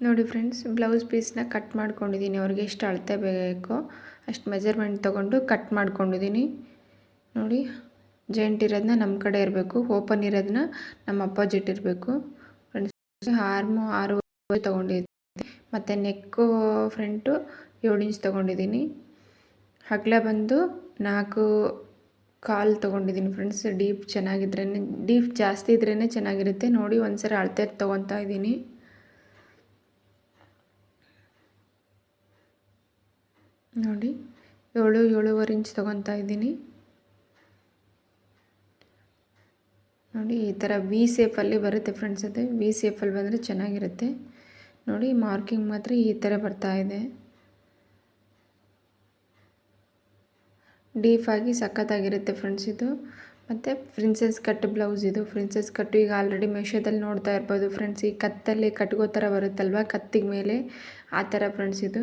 ನೋಡಿ friends, blouse ಪೀಸ್ನ cut ಮಾಡ್ಕೊಂಡಿದ್ದೀನಿ. ಅವ್ರಿಗೆ ಎಷ್ಟು ಅಳತೆ ಬೇಕೋ ಅಷ್ಟು ಮೆಜರ್ಮೆಂಟ್ ತೊಗೊಂಡು ಕಟ್ ಮಾಡ್ಕೊಂಡಿದ್ದೀನಿ. ನೋಡಿ ಜಾಯಿಂಟ್ ಇರೋದನ್ನ ನಮ್ಮ ಕಡೆ ಇರಬೇಕು, ಓಪನ್ ಇರೋದನ್ನ ನಮ್ಮ ಅಪೋಸಿಟ್ ಇರಬೇಕು. ಫ್ರೆಂಡ್ಸ್, ಆರ್ಮು ಆರು ತೊಗೊಂಡಿದ್ದೀನಿ. ಮತ್ತು ನೆಕ್ಕು ಫ್ರಂಟು ಏಳು ಇಂಚ್ ತೊಗೊಂಡಿದ್ದೀನಿ. ಹಗ್ಲ ಬಂದು ನಾಲ್ಕು ಕಾಲು ತೊಗೊಂಡಿದ್ದೀನಿ ಫ್ರೆಂಡ್ಸ್, ಡೀಪ್ ಚೆನ್ನಾಗಿದ್ರೇ ಡೀಪ್ ಜಾಸ್ತಿ ಇದ್ರೇ ಚೆನ್ನಾಗಿರುತ್ತೆ. ನೋಡಿ ಒಂದು ಸರಿ ಅಳತೆ ತೊಗೊತಾ ಇದ್ದೀನಿ. ನೋಡಿ, ಏಳು, ಏಳುವರೆ ಇಂಚ್ ತೊಗೊತಾ ಇದ್ದೀನಿ. ನೋಡಿ, ಈ ಥರ ವಿ ಸೇಫಲ್ಲಿ ಬರುತ್ತೆ ಫ್ರೆಂಡ್ಸ್ ಅದು ವಿ ಸೇಫಲ್ಲಿ ಬಂದರೆ ಚೆನ್ನಾಗಿರುತ್ತೆ. ನೋಡಿ ಮಾರ್ಕಿಂಗ್ ಮಾತ್ರ ಈ ಥರ ಬರ್ತಾ ಇದೆ. ಡೀಫಾಗಿ ಸಖತ್ತಾಗಿರುತ್ತೆ ಫ್ರೆಂಡ್ಸ್ ಇದು. ಮತ್ತು ಪ್ರಿನ್ಸೆಸ್ ಕಟ್ ಬ್ಲೌಸ್ ಇದು. ಪ್ರಿನ್ಸೆಸ್ ಕಟ್ಟು ಈಗ ಆಲ್ರೆಡಿ ಮೇಷದಲ್ಲಿ ನೋಡ್ತಾ ಇರ್ಬೋದು. ಫ್ರೆಂಡ್ಸ್ ಈ ಕತ್ತಲ್ಲಿ ಕಟ್ಗೋ ಥರ ಬರುತ್ತಲ್ವ? ಕತ್ತಿಗೆ ಮೇಲೆ ಆ ಥರ ಫ್ರೆಂಡ್ಸ್ ಇದು.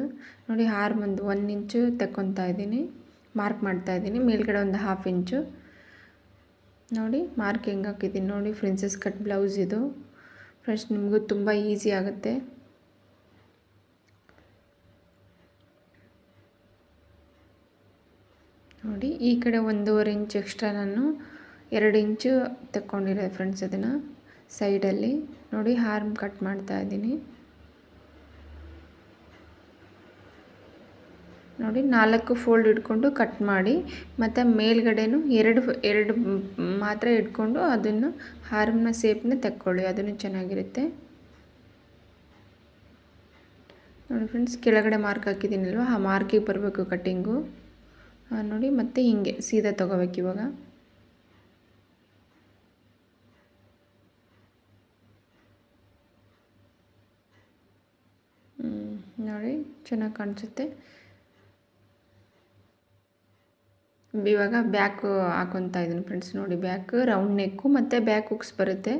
ನೋಡಿ ಹಾರ್ ಒಂದು ಒನ್ ಇಂಚು ತಕ್ಕೊತಾ ಇದ್ದೀನಿ. ಮಾರ್ಕ್ ಮಾಡ್ತಾ ಇದ್ದೀನಿ. ಮೇಲ್ಗಡೆ ಒಂದು ಹಾಫ್ ಇಂಚು ನೋಡಿ ಮಾರ್ಕ್ ಹೆಂಗೆ ಹಾಕಿದ್ದೀನಿ. ನೋಡಿ ಪ್ರಿನ್ಸೆಸ್ ಕಟ್ ಬ್ಲೌಸ್ ಇದು. ಫ್ರೆಂಡ್ಸ್ ನಿಮಗೂ ತುಂಬ ಈಸಿ ಆಗುತ್ತೆ. ನೋಡಿ, ಈ ಕಡೆ ಒಂದೂವರೆ ಇಂಚ್ ಎಕ್ಸ್ಟ್ರಾ ನಾನು ಎರಡು ಇಂಚು ತಗೊಂಡಿರೋದು ಫ್ರೆಂಡ್ಸ್ ಅದನ್ನು ಸೈಡಲ್ಲಿ ನೋಡಿ ಹಾರ್ಮ್ ಕಟ್ ಮಾಡ್ತಾ ಇದ್ದೀನಿ. ನೋಡಿ, ನಾಲ್ಕು ಫೋಲ್ಡ್ ಇಟ್ಕೊಂಡು ಕಟ್ ಮಾಡಿ, ಮತ್ತು ಮೇಲ್ಗಡೆನೂ ಎರಡು ಎರಡು ಮಾತ್ರ ಇಟ್ಕೊಂಡು ಅದನ್ನು ಹಾರ್ಮ್ನ ಸೇಪ್ನ ತಕ್ಕೊಳ್ಳಿ, ಅದನ್ನು ಚೆನ್ನಾಗಿರುತ್ತೆ. ನೋಡಿ ಫ್ರೆಂಡ್ಸ್ ಕೆಳಗಡೆ ಮಾರ್ಕ್ ಹಾಕಿದ್ದೀನಲ್ವ? ಆ ಮಾರ್ಕಿಗೆ ಬರಬೇಕು ಕಟ್ಟಿಂಗು ನೋಡಿ, ಮತ್ತೆ ಹಿಂಗೆ, ಸೀದಾ ತೊಗೋಬೇಕು ಇವಾಗ. ನೋಡಿ, ಚೆನ್ನಾಗಿ ಕಾಣಿಸುತ್ತೆ. ಇವಾಗ ಬ್ಯಾಕು ಹಾಕೊತಾ ಇದ್ದೀನಿ ಫ್ರೆಂಡ್ಸ್ ನೋಡಿ, ಬ್ಯಾಕ್ ರೌಂಡ್ ನೆಕ್ಕು ಮತ್ತು ಬ್ಯಾಕ್ ಹುಕ್ಸ್ ಬರುತ್ತೆ.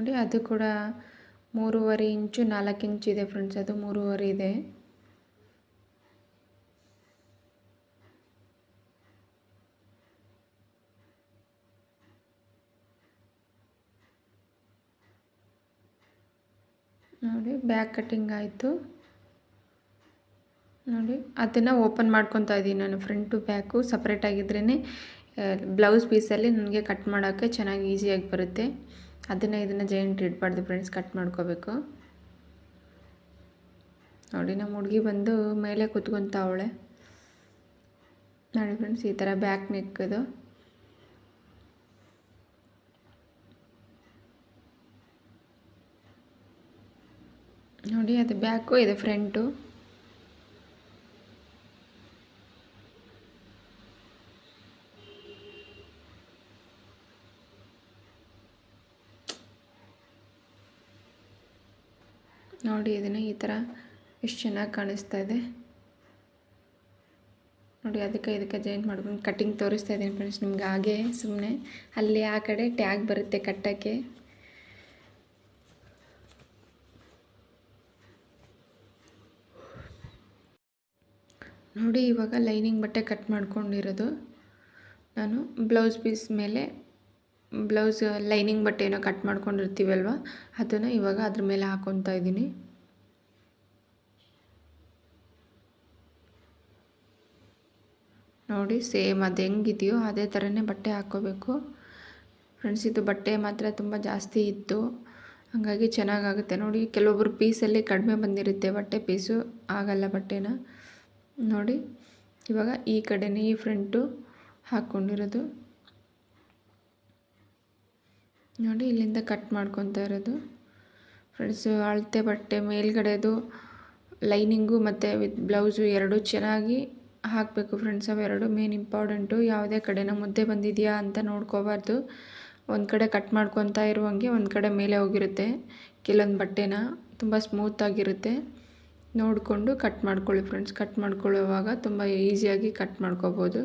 ನೋಡಿ, ಅದು ಕೂಡ ಮೂರುವರೆ ಇಂಚು, ನಾಲ್ಕು ಇಂಚು ಇದೆ ಫ್ರೆಂಡ್ಸ್ ಅದು ಮೂರುವರೆ ಇದೆ. ನೋಡಿ ಬ್ಯಾಕ್ ಕಟ್ಟಿಂಗ್ ಆಯಿತು. ನೋಡಿ, ಅದನ್ನು ಓಪನ್ ಮಾಡ್ಕೊತಾ ಇದ್ದೀನಿ ನಾನು ಫ್ರಂಟು ಬ್ಯಾಕು ಸಪ್ರೇಟಾಗಿದ್ರೇ ಬ್ಲೌಸ್ ಪೀಸಲ್ಲಿ ನನಗೆ ಕಟ್ ಮಾಡೋಕ್ಕೆ ಚೆನ್ನಾಗಿ ಈಸಿಯಾಗಿ ಬರುತ್ತೆ. ಅದನ್ನು ಇದನ್ನು ಜಾಯಿಂಟ್ ಇಡಬಾರ್ದು ಫ್ರೆಂಡ್ಸ್ ಕಟ್ ಮಾಡ್ಕೋಬೇಕು. ನೋಡಿ, ನಮ್ಮ ಹುಡುಗಿ ಬಂದು ಮೇಲೆ ಕುತ್ಕೊತಾವಳೆ ನೋಡಿ ಫ್ರೆಂಡ್ಸ್ ಈ ಥರ ಬ್ಯಾಕ್ ನೆಕ್ಕದು ನೋಡಿ, ಅದು ಬ್ಯಾಕು ಇದು ಫ್ರಂಟು ನೋಡಿ, ಇದನ್ನು ಈ ಥರ ಎಷ್ಟು ಚೆನ್ನಾಗಿ ಕಾಣಿಸ್ತಾ ಇದೆ. ನೋಡಿ, ಅದಕ್ಕೆ ಇದಕ್ಕೆ ಜಾಯಿಂಟ್ ಮಾಡ್ಕೊಂಡು ಕಟ್ಟಿಂಗ್ ತೋರಿಸ್ತಾ ಇದ್ದೀನಿ ಫ್ರೆಂಡ್ಸ್ ನಿಮ್ಗೆ ಹಾಗೆ ಸುಮ್ಮನೆ ಅಲ್ಲಿ ಆ ಕಡೆ ಟ್ಯಾಗ್ ಬರುತ್ತೆ ಕಟ್ಟೋಕ್ಕೆ. ನೋಡಿ, ಇವಾಗ ಲೈನಿಂಗ್ ಬಟ್ಟೆ ಕಟ್ ಮಾಡ್ಕೊಂಡಿರೋದು. ನಾನು ಬ್ಲೌಸ್ ಪೀಸ್ ಮೇಲೆ ಬ್ಲೌಸ್ ಲೈನಿಂಗ್ ಬಟ್ಟೆ ಏನೋ ಕಟ್ ಮಾಡ್ಕೊಂಡಿರ್ತೀವಲ್ವ? ಅದನ್ನು ಇವಾಗ ಅದ್ರ ಮೇಲೆ ಹಾಕೊತಾ ಇದ್ದೀನಿ. ನೋಡಿ, ಸೇಮ್ ಅದು ಹೆಂಗಿದೆಯೋ ಅದೇ ಥರನೇ ಬಟ್ಟೆ ಹಾಕ್ಕೋಬೇಕು. ಫ್ರೆಂಡ್ಸ್, ಇದು ಬಟ್ಟೆ ಮಾತ್ರ ತುಂಬ ಜಾಸ್ತಿ ಇತ್ತು. ಹಾಗಾಗಿ ಚೆನ್ನಾಗಾಗುತ್ತೆ. ನೋಡಿ ಕೆಲವೊಬ್ಬರು ಪೀಸಲ್ಲಿ ಕಡಿಮೆ ಬಂದಿರುತ್ತೆ ಬಟ್ಟೆ ಪೀಸು, ಆಗಲ್ಲ ಬಟ್ಟೆನ. ನೋಡಿ, ಇವಾಗ ಈ ಕಡೆಯೇ ಈ ಫ್ರಂಟು ಹಾಕ್ಕೊಂಡಿರೋದು ನೋಡಿ, ಇಲ್ಲಿಂದ ಕಟ್ ಮಾಡ್ಕೊತಾ ಇರೋದು. ಫ್ರೆಂಡ್ಸು ಅಳತೆ ಬಟ್ಟೆ ಮೇಲ್ಗಡೆದು, ಲೈನಿಂಗು ಮತ್ತು ವಿತ್ ಬ್ಲೌಸು ಎರಡೂ ಚೆನ್ನಾಗಿ ಹಾಕಬೇಕು ಫ್ರೆಂಡ್ಸ್ ಅವೆರಡು ಮೇನ್ ಇಂಪಾರ್ಟೆಂಟು ಯಾವುದೇ ಕಡೆನ ಮುದ್ದೆ ಬಂದಿದೆಯಾ ಅಂತ ನೋಡ್ಕೋಬಾರ್ದು. ಒಂದು ಕಡೆ ಕಟ್ ಮಾಡ್ಕೊತಾ ಇರುವಂಗೆ ಒಂದು ಕಡೆ ಮೇಲೆ ಹೋಗಿರುತ್ತೆ. ಕೆಲವೊಂದು ಬಟ್ಟೆನ ತುಂಬ ಸ್ಮೂತಾಗಿರುತ್ತೆ ನೋಡಿಕೊಂಡು ಕಟ್ ಮಾಡ್ಕೊಳ್ಳಿ ಫ್ರೆಂಡ್ಸ್ ಕಟ್ ಮಾಡ್ಕೊಳ್ಳುವಾಗ ತುಂಬ ಈಸಿಯಾಗಿ ಕಟ್ ಮಾಡ್ಕೋಬೋದು.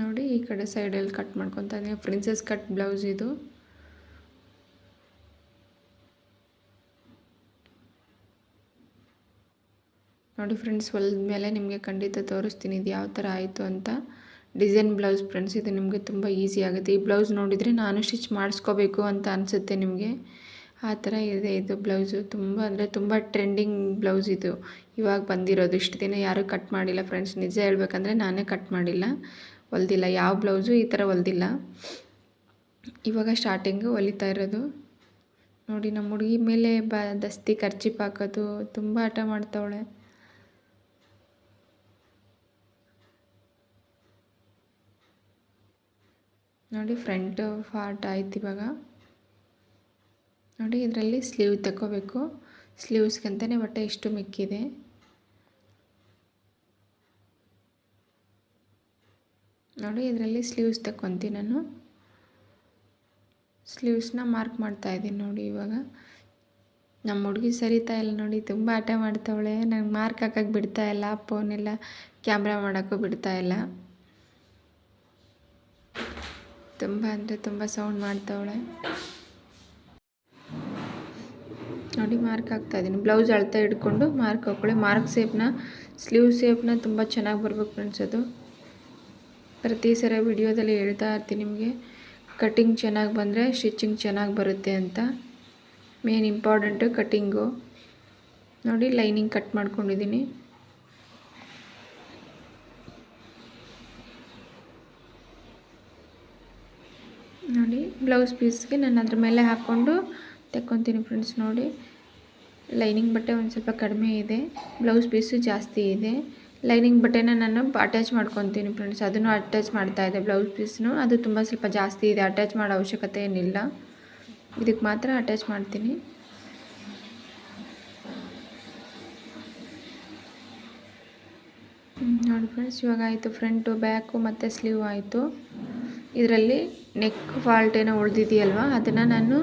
ನೋಡಿ ಈ ಕಡೆ ಸೈಡಲ್ಲಿ ಕಟ್ ಮಾಡ್ಕೊತಾ ಇದ್ದೀನಿ. ಪ್ರಿನ್ಸಸ್ ಕಟ್ ಬ್ಲೌಸ್ ಇದು. ನೋಡಿ ಫ್ರೆಂಡ್ಸ್ ಹೊಲ್ದ ಮೇಲೆ ನಿಮಗೆ ಖಂಡಿತ ತೋರಿಸ್ತೀನಿ ಇದು ಯಾವ ಥರ ಆಯಿತು ಅಂತ. ಡಿಸೈನ್ ಬ್ಲೌಸ್ ಫ್ರೆಂಡ್ಸ್ ಇದು ನಿಮಗೆ ತುಂಬ ಈಸಿ ಆಗುತ್ತೆ. ಈ ಬ್ಲೌಸ್ ನೋಡಿದರೆ ನಾನು ಸ್ಟಿಚ್ ಮಾಡಿಸ್ಕೋಬೇಕು ಅಂತ ಅನಿಸುತ್ತೆ ನಿಮಗೆ. ಆ ಥರ ಇದೆ ಇದು ಬ್ಲೌಸು ತುಂಬ ಅಂದರೆ ತುಂಬ ಟ್ರೆಂಡಿಂಗ್ ಬ್ಲೌಸ್ ಇದು. ಇವಾಗ ಬಂದಿರೋದು. ಇಷ್ಟು ದಿನ ಯಾರೂ ಕಟ್ ಮಾಡಿಲ್ಲ ಫ್ರೆಂಡ್ಸ್ ನಿಜ ಹೇಳ್ಬೇಕಂದ್ರೆ ನಾನೇ ಕಟ್ ಮಾಡಿಲ್ಲ. ಹೊಲ್ದಿಲ್ಲ. ಯಾವ ಬ್ಲೌಸು ಈ ಥರ ಹೊಲ್ದಿಲ್ಲ. ಇವಾಗ ಸ್ಟಾರ್ಟಿಂಗು ಹೊಲಿತಾ ಇರೋದು. ನೋಡಿ ನಮ್ಮ ಹುಡುಗಿ ಮೇಲೆ ಬ, ದಸ್ತಿ ಖರ್ಚಿಪ್ ಹಾಕೋದು, ತುಂಬ ಆಟ ಮಾಡ್ತಾವಳೆ. ನೋಡಿ ಫ್ರಂಟ್ ಫಾರ್ಟ್ ಆಯ್ತು ಇವಾಗ. ನೋಡಿ ಇದರಲ್ಲಿ ಸ್ಲೀವ್ ತಗೋಬೇಕು ಸ್ಲೀವ್ಸ್ಗಂತಲೇ ಬಟ್ಟೆ ಇಷ್ಟು ಮಿಕ್ಕಿದೆ. ನೋಡಿ, ಇದರಲ್ಲಿ ಸ್ಲೀವ್ಸ್ ತಗೊತೀನಿ ನಾನು. ಸ್ಲೀವ್ಸ್ನ ಮಾರ್ಕ್ ಮಾಡ್ತಾ ಇದ್ದೀನಿ ನೋಡಿ ಇವಾಗ. ನಮ್ಮ ಹುಡುಗಿ ಸರಿತಾ ಇಲ್ಲ ನೋಡಿ, ತುಂಬ ಆಟ ಮಾಡ್ತಾವಳೆ. ನಂಗೆ ಮಾರ್ಕ್ ಹಾಕಕ್ಕೆ ಬಿಡ್ತಾ ಇಲ್ಲ ಫೋನೆಲ್ಲ ಕ್ಯಾಮ್ರಾ ಮಾಡೋಕ್ಕೂ ಬಿಡ್ತಾ ಇಲ್ಲ. ತುಂಬ ಅಂದರೆ ತುಂಬ ಸೌಂಡ್ ಮಾಡ್ತಾವಳೆ. ನೋಡಿ ಮಾರ್ಕ್ ಹಾಕ್ತಾ ಇದ್ದೀನಿ. ಬ್ಲೌಸ್ ಅಳ್ತಾ ಹಿಡ್ಕೊಂಡು ಮಾರ್ಕ್ ಹಾಕೊಳ್ಳಿ. ಮಾರ್ಕ್ ಸೇಪ್ನ ಸ್ಲೀವ್ ಸೇಪ್ನ ತುಂಬ ಚೆನ್ನಾಗಿ ಬರ್ಬೇಕು ಅದು ಪ್ರತಿ ಸಲ ವಿಡಿಯೋದಲ್ಲಿ ಹೇಳ್ತಾ ಇರ್ತೀನಿ ನಿಮಗೆ. ಕಟ್ಟಿಂಗ್ ಚೆನ್ನಾಗಿ ಬಂದರೆ ಸ್ಟಿಚಿಂಗ್ ಚೆನ್ನಾಗಿ ಬರುತ್ತೆ ಅಂತ. ಮೇನ್ ಇಂಪಾರ್ಟೆಂಟು ಕಟ್ಟಿಂಗು ನೋಡಿ, ಲೈನಿಂಗ್ ಕಟ್ ಮಾಡ್ಕೊಂಡಿದ್ದೀನಿ. ನೋಡಿ, ಬ್ಲೌಸ್ ಪೀಸ್ಗೆ ನಾನು ಅದ್ರ ಮೇಲೆ ಹಾಕ್ಕೊಂಡು ತೆಕ್ಕೊತೀನಿ ಫ್ರೆಂಡ್ಸ್, ನೋಡಿ. ಲೈನಿಂಗ್ ಬಟ್ಟೆ ಒಂದು ಸ್ವಲ್ಪ ಕಡಿಮೆ ಇದೆ. ಬ್ಲೌಸ್ ಪೀಸು ಜಾಸ್ತಿ ಇದೆ. ಲೈನಿಂಗ್ ಬಟ್ಟೆನ ನಾನು ಅಟ್ಯಾಚ್ ಮಾಡ್ಕೊತೀನಿ ಫ್ರೆಂಡ್ಸ್ ಅದನ್ನು ಅಟ್ಯಾಚ್ ಮಾಡ್ತಾ ಇದೆ ಬ್ಲೌಸ್ ಪೀಸ್ನು ಅದು ತುಂಬ ಸ್ವಲ್ಪ ಜಾಸ್ತಿ ಇದೆ. ಅಟ್ಯಾಚ್ ಮಾಡೋ ಅವಶ್ಯಕತೆ ಏನಿಲ್ಲ. ಇದಕ್ಕೆ ಮಾತ್ರ ಅಟ್ಯಾಚ್ ಮಾಡ್ತೀನಿ. ನೋಡಿ ಫ್ರೆಂಡ್ಸ್ ಇವಾಗ ಆಯಿತು ಫ್ರಂಟು ಬ್ಯಾಕು ಮತ್ತು ಸ್ಲೀವ್ ಆಯಿತು. ಇದರಲ್ಲಿ ನೆಕ್ ಫಾಲ್ಟ್ ಏನೋ ಉಳಿದಿದೆಯಲ್ವ? ಅದನ್ನು ನಾನು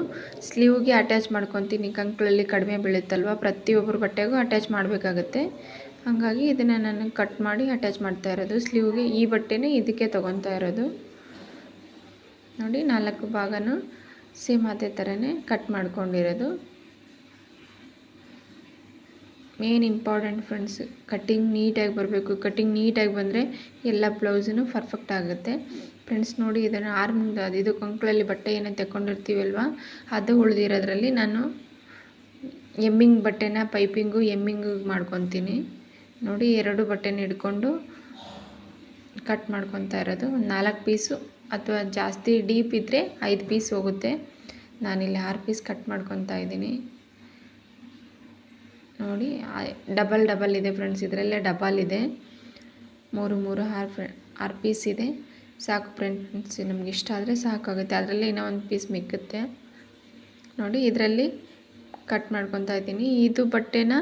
ಸ್ಲೀವ್ಗೆ ಅಟ್ಯಾಚ್ ಮಾಡ್ಕೊತೀನಿ. ಕಂಕ್ಳಲ್ಲಿ ಕಡಿಮೆ ಬೀಳುತ್ತಲ್ವ? ಪ್ರತಿಯೊಬ್ಬರು ಬಟ್ಟೆಗೂ ಅಟ್ಯಾಚ್ ಮಾಡಬೇಕಾಗತ್ತೆ. ಹಾಗಾಗಿ ಇದನ್ನು ನಾನು ಕಟ್ ಮಾಡಿ ಅಟ್ಯಾಚ್ ಮಾಡ್ತಾ ಇರೋದು. ಸ್ಲೀವ್ಗೆ ಈ ಬಟ್ಟೆನೇ ಇದಕ್ಕೆ ತೊಗೊತಾ ಇರೋದು. ನೋಡಿ, ನಾಲ್ಕು ಭಾಗನೂ ಸೇಮ್ ಅದೇ ಥರನೇ ಕಟ್ ಮಾಡ್ಕೊಂಡಿರೋದು. ಮೇನ್ ಇಂಪಾರ್ಟೆಂಟ್ ಫ್ರೆಂಡ್ಸ್ ಕಟ್ಟಿಂಗ್ ನೀಟಾಗಿ ಬರಬೇಕು. ಕಟ್ಟಿಂಗ್ ನೀಟಾಗಿ ಬಂದರೆ ಎಲ್ಲ ಬ್ಲೌಸೂ ಪರ್ಫೆಕ್ಟ್ ಆಗುತ್ತೆ. ಫ್ರೆಂಡ್ಸ್ ನೋಡಿ, ಇದನ್ನು ಆರ್ಮಿಂದ ಅದು ಇದು ಕಂಕ್ಳಲ್ಲಿ ಬಟ್ಟೆ ಏನೋ ತಗೊಂಡಿರ್ತೀವಲ್ವ ಅದು ಉಳಿದಿರೋದ್ರಲ್ಲಿ ನಾನು ಎಮ್ಮಿಂಗ್ ಬಟ್ಟೆನ ಪೈಪಿಂಗು ಎಮ್ಮಿಂಗು ಮಾಡ್ಕೊತೀನಿ. ನೋಡಿ ಎರಡು ಬಟ್ಟೆನ ಹಿಡ್ಕೊಂಡು ಕಟ್ ಮಾಡ್ಕೊತಾ ಇರೋದು. ಒಂದು ನಾಲ್ಕು ಪೀಸು ಅಥವಾ ಜಾಸ್ತಿ ಡೀಪ್ ಇದ್ದರೆ ಐದು ಪೀಸ್ ಹೋಗುತ್ತೆ. ನಾನಿಲ್ಲಿ ಆರು ಪೀಸ್ ಕಟ್ ಮಾಡ್ಕೊತಾ ಇದ್ದೀನಿ. ನೋಡಿ ಡಬಲ್ ಡಬಲ್ ಇದೆ ಫ್ರೆಂಡ್ಸ್, ಇದರಲ್ಲೇ ಡಬಲ್ ಇದೆ. ಮೂರು ಮೂರು, ಆರು ಫ್ರೆ, ಆರು ಪೀಸ್ ಇದೆ. ಸಾಕು ಫ್ರೆಂಡ್ಸ್, ನಮ್ಗೆ ಇಷ್ಟ ಆದರೆ ಸಾಕಾಗುತ್ತೆ. ಅದರಲ್ಲಿ ಇನ್ನೂ ಒಂದು ಪೀಸ್ ಮಿಕ್ಕುತ್ತೆ. ನೋಡಿ, ಇದರಲ್ಲಿ ಕಟ್ ಮಾಡ್ಕೊತಾ ಇದ್ದೀನಿ. ಇದು ಬಟ್ಟೆನ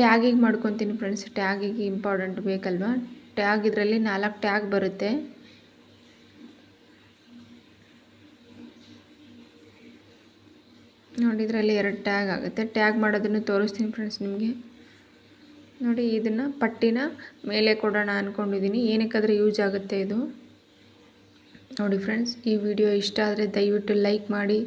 ಟ್ಯಾಗಿಗೆ ಮಾಡ್ಕೊತೀನಿ ಫ್ರೆಂಡ್ಸ್, ಟ್ಯಾಗಿಗೆ ಇಂಪಾರ್ಟೆಂಟ್ ಬೇಕಲ್ವ? ಟ್ಯಾಗ್ ಇದರಲ್ಲಿ ನಾಲ್ಕು ಟ್ಯಾಗ್ ಬರುತ್ತೆ. ನೋಡಿ, ಇದರಲ್ಲಿ ಎರಡು ಟ್ಯಾಗ್ ಆಗುತ್ತೆ. ಟ್ಯಾಗ್ ಮಾಡೋದನ್ನು ತೋರಿಸ್ತೀನಿ ಫ್ರೆಂಡ್ಸ್ ನಿಮಗೆ. ನೋಡಿ, ಇದನ್ನು ಪಟ್ಟಿನ ಮೇಲೆ ಕೊಡೋಣ ಅಂದ್ಕೊಂಡಿದ್ದೀನಿ ಏನಕ್ಕಾದರೆ ಯೂಸ್ ಆಗುತ್ತೆ ಇದು. ನೋಡಿ ಫ್ರೆಂಡ್ಸ್, ಈ ವಿಡಿಯೋ ಇಷ್ಟ ಆದರೆ ದಯವಿಟ್ಟು ಲೈಕ್ ಮಾಡಿ.